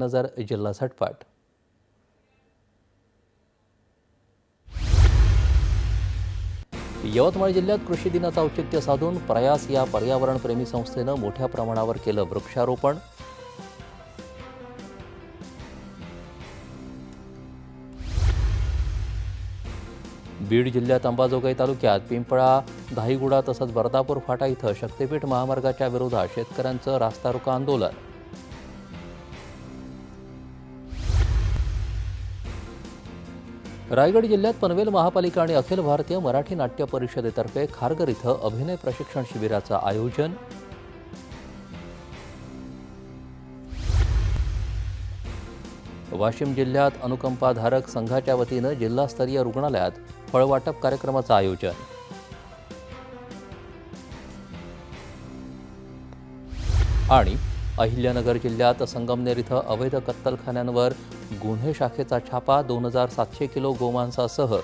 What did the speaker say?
नजर जिल्हा झटपट यवतमाळ जिल्ह्यात कृषी दिनाचं औचित्य साधून प्रयास या पर्यावरणप्रेमी संस्थेनं मोठ्या प्रमाणावर केलं वृक्षारोपण. बीड जिल्ह्यात अंबाजोगाई तालुक्यात पिंपळा धाईगुडा तसंच बर्दापूर फाटा इथं शक्तीपीठ महामार्गाच्या विरोधात शेतकऱ्यांचं रास्ता रोको आंदोलन. रायगड जिल्ह्यात पनवेल महापालिका आणि अखिल भारतीय मराठी नाट्य परिषदेतर्फे खारघर इथं अभिनय प्रशिक्षण शिबिराचं आयोजन. वाशिम जिल्ह्यात अनुकंपाधारक संघाच्या वतीनं जिल्हास्तरीय रुग्णालयात फळवाटप कार्यक्रमाचं आयोजन. आणि अहिल्यानगर जिल्ह्यात संगमनेर इथं अवैध कत्तलखान्यांवर गुन्हे शाखेचा छापा दोन हजार सातशे किलो गोमांसासह